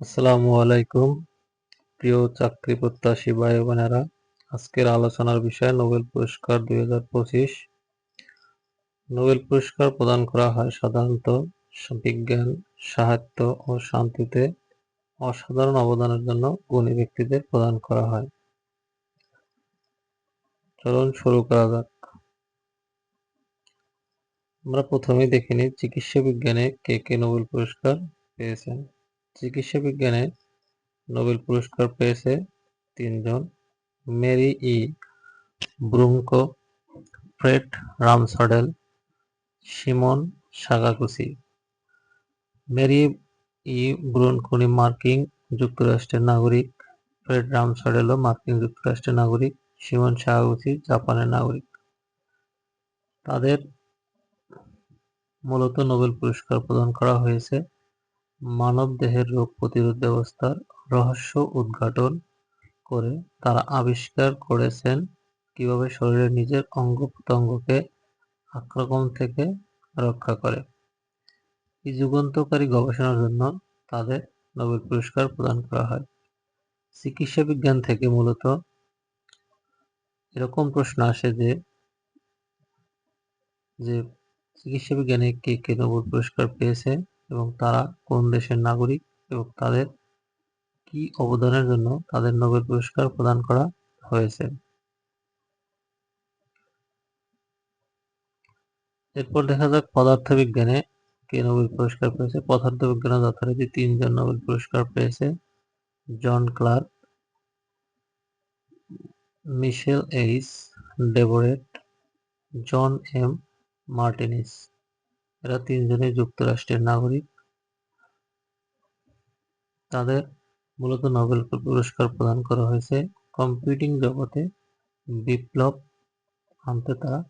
আসসালামু আলাইকুম, প্রিয় চাকরি প্রত্যাশী ভাই বোনেরা আজকের আলোচনার বিষয় নোবেল পুরস্কার দুই হাজার পঁচিশ। নোবেল পুরস্কার প্রদান করা হয় সাধারণত বিজ্ঞান, সাহিত্য ও শান্তিতে অসাধারণ অবদানের জন্য গুণী ব্যক্তিদের প্রদান করা হয়। চলুন শুরু করা যাক। আমরা প্রথমেই দেখে নিই, চিকিৎসা বিজ্ঞানে কে কে নোবেল পুরস্কার পেয়েছেন। চিকিৎসা বিজ্ঞানে নোবেল পুরস্কার পেয়েছে তিনজন। Mary E Brunkow Fred Ramsdell, Shimon Sakaguchi Mary E Brunkow মার্কিন যুক্তরাষ্ট্রের নাগরিক, ফ্রেড রামসাডেলও মার্কিন যুক্তরাষ্ট্রের নাগরিক, সিমন সাগাকুসি জাপানের নাগরিক। তাদের মূলত নোবেল পুরস্কার প্রদান করা হয়েছে মানবদেহের রোগ প্রতিরোধ ব্যবস্থার রহস্য উদ্ঘাটন করে তারা আবিষ্কার করেছেন কীভাবে শরীরের নিজের অঙ্গ-প্রত্যঙ্গকে আক্রমণ থেকে রক্ষা করে। এই যুগান্তকারী গবেষণার জন্য তাদের নোবেল পুরস্কার প্রদান করা হয়। চিকিৎসা বিজ্ঞান থেকে মূলত এরকম প্রশ্ন আসে যে যে চিকিৎসা বিজ্ঞানে কে কে নোবেল পুরস্কার পেয়েছে এবং তারা কোন দেশের নাগরিক এবং তাদের কি অবদানের জন্য তাদের নোবেল পুরস্কার প্রদান করা হয়েছে। এরপর দেখা যাক পদার্থবিজ্ঞানে কে নোবেল পুরস্কার পেয়েছে। পদার্থবিজ্ঞানে যথারীতি তিনজন নোবেল পুরস্কার পেয়েছে, John Clarke, Michel H Devoret John M Martinis. এরা তিনজনই যুক্তরাষ্ট্রের নাগরিক। তাদের মূলত নোবেল পুরস্কার প্রদান করা হয়েছে। কম্পিউটিং জগতে বিপ্লব আনতে তারা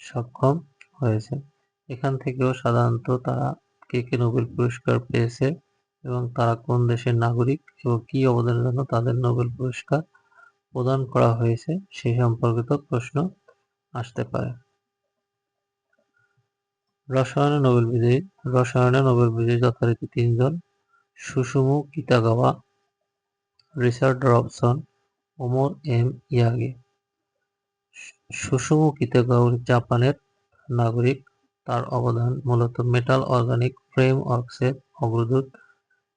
সক্ষম হয়েছে। এখান থেকেও সাধারণত তারা কে কে নোবেল পুরস্কার পেয়েছে এবং তারা কোন দেশের নাগরিক এবং কি অবদানের জন্য তাদের নোবেল পুরস্কার প্রদান করা হয়েছে সেই সম্পর্কিত প্রশ্ন আসতে পারে। রসায়নে নোবেল বিজয়ী, রসায়নে নোবেল বিজয়ী যথারীতি তিনজন। Susumu Kitagawa Richard Robson, Omar M Yaghi. Susumu Kitagawa জাপানের নাগরিক। তার অবদান মূলত মেটাল অর্গানিক ফ্রেম ওয়ার্কসের অগ্রদূত।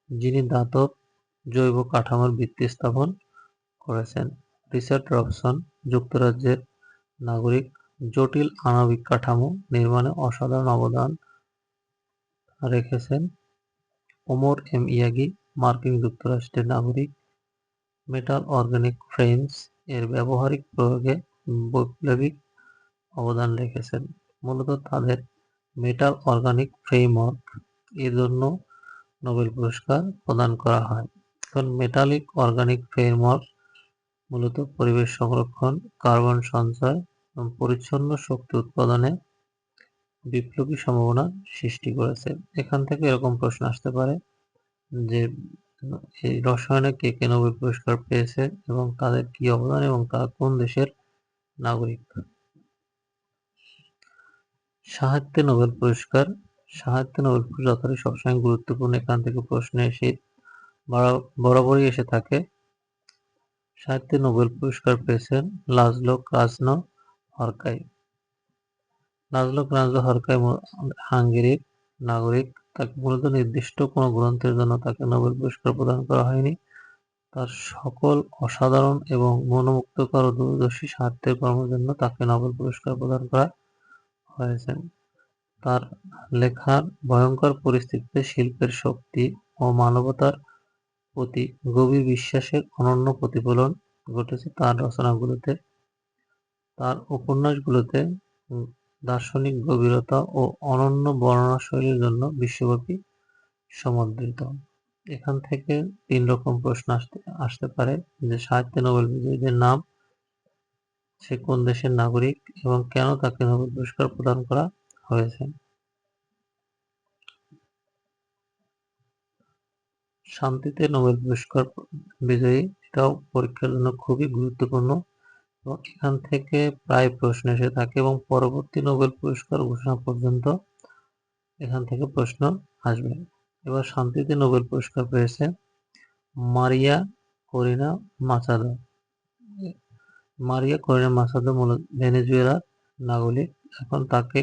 যিনি দাতব জৈব কাঠামোর ভিত্তি স্থাপন করেছেন। রিচার্ড রবসন যুক্তরাজ্যের নাগরিক। জটিল আণবিক কাঠামো নির্মাণে অসাধারণ অবদান রেখেছেন ওমর এম ইয়াগি, মার্কিন যুক্তরাষ্ট্রের নাগরিক। মেটাল অর্গানিক ফ্রেমস এর ব্যবহারিক প্রয়োগে বৈপ্লবিক অবদান রেখেছেন। মূলত তাদের মেটাল অর্গানিক ফ্রেমওয়ার্ক এর জন্য নোবেল পুরস্কার প্রদান করা হয়। এখন মেটালিক অর্গানিক ফ্রেমওয়ার্ক মূলত পরিবেশ সংরক্ষণ, কার্বন সঞ্চয় পরিচ্ছন্ন শক্তি উৎপাদনে বিপ্লবী সম্ভাবনা সৃষ্টি করেছে। এখান থেকে এরকম প্রশ্ন আসতে পারে যে, এই রসায়নে কে কে নোবেল পুরস্কার পেয়েছে এবং তাদের কি অবদান এবং তারা কোন দেশের নাগরিক? সাহিত্যে নোবেল পুরস্কার, সাহিত্যে নোবেল পুরস্কার যথারীতি সবসময় গুরুত্বপূর্ণ। এখান থেকে প্রশ্ন এসে বরাবরই এসে থাকে, সাহিত্যে নোবেল পুরস্কার পেয়েছেন লাজলো ক্রাসনো হরকাই লাজলো ক্রাসনো হরকাই হাঙ্গেরির নাগরিক। তাকে মূলত নির্দিষ্ট কোনো গ্রন্থের জন্য তাকে নোবেল পুরস্কার প্রদান করা হয়নি। তার সকল অসাধারণ এবং মনোমুগ্ধকর ও দূরদর্শী সাহিত্যের কর্মের জন্য তাকে নোবেল পুরস্কার প্রদান করা হয়েছে। তার লেখার ভয়ঙ্কর পরিস্থিতিতে শিল্পের শক্তি ও মানবতার প্রতি গভীর বিশ্বাসের অনন্য প্রতিফলন ঘটেছে তার রচনাগুলোতে। তার উপন্যাসগুলোতে দার্শনিক গভীরতা ও অনন্য বর্ণনা শৈলীর জন্য বিশ্বব্যাপী সমর্থিত এখান থেকে তিন রকম প্রশ্ন আসতে আসতে পারে। যে সাহিত্য নোবেল বিজয়ীদের নাম, সে কোন দেশের নাগরিক এবং কেন তাকে নোবেল পুরস্কার প্রদান করা হয়েছে? শান্তিতে নোবেল পুরস্কার বিজয়ী, এটাও পরীক্ষার জন্য খুবই গুরুত্বপূর্ণ। এবং এখান থেকে প্রায় প্রশ্ন এসে থাকে এবং পরবর্তী নোবেল পুরস্কার ঘোষণা পর্যন্ত এখান থেকে প্রশ্ন আসবে। এবার শান্তিতে নোবেল পুরস্কার পেয়েছে মারিয়া করিনা মাসাদো মারিয়া করিনা মাসাদো মূলত ভেনেজুয়েলার নাগরিক। এখন তাকে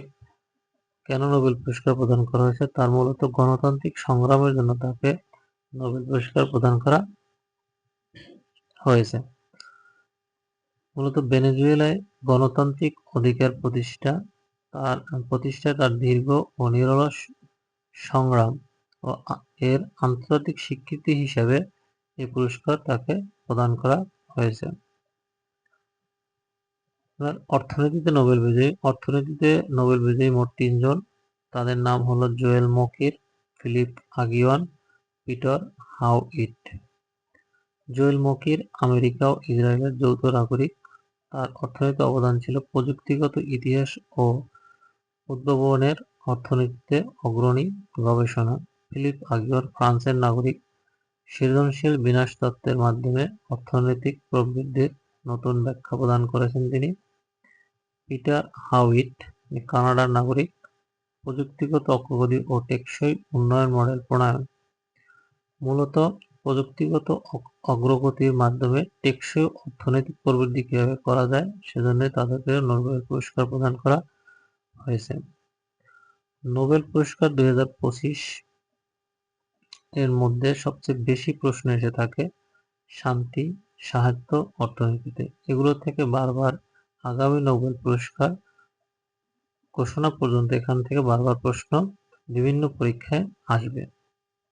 কেন নোবেল পুরস্কার প্রদান করা হয়েছে? তার মূলত গণতান্ত্রিক সংগ্রামের জন্য তাকে নোবেল পুরস্কার প্রদান করা হয়েছে। মূলত ভেনেজুয়েলায় গণতান্ত্রিক অধিকার প্রতিষ্ঠা, তার প্রতিষ্ঠা তার দীর্ঘ ও নিরলস সংগ্রাম ও এর আন্তর্জাতিক স্বীকৃতি হিসেবে এই পুরস্কার তাকে প্রদান করা হয়েছে। অর্থনীতিতে নোবেল বিজয়ী, অর্থনীতিতে নোবেল বিজয়ী মোট তিনজন। তাদের নাম হলো Joel Mokyr, Philippe Aghion, Peter Howitt Joel Mokyr America ও ইসরায়েলের যৌথ নাগরিক। তার অর্থনৈতিক অবদান ছিল প্রযুক্তিগত ইতিহাস ও উদ্ভাবনের অর্থনীতিতে অগ্রণী গবেষণা। ফিলিপ আগিওর ফ্রান্সের নাগরিক, সৃজনশীল বিনাশ তত্ত্বের মাধ্যমে অর্থনৈতিক প্রবৃদ্ধির নতুন ব্যাখ্যা প্রদান করেছেন তিনি। পিটার হাউইট কানাডার নাগরিক, প্রযুক্তিগত অগ্রগতি ও টেকসই উন্নয়ন মডেল প্রণয়ন। মূলত প্রযুক্তিগত অগ্রগতির মাধ্যমে টেকসই অর্থনৈতিক প্রবৃদ্ধি কীভাবে করা যায় সেজন্য তাদেরকে নোবেল পুরস্কার প্রদান করা হয়েছে। নোবেল পুরস্কার দুই হাজার পঁচিশ এর মধ্যে সবচেয়ে বেশি প্রশ্ন এসে থাকে, শান্তি, সাহিত্য, অর্থনীতিতে। এগুলো থেকে বারবার আগামী নোবেল পুরস্কার ঘোষণা পর্যন্ত এখান থেকে বারবার প্রশ্ন বিভিন্ন পরীক্ষায় আসবে।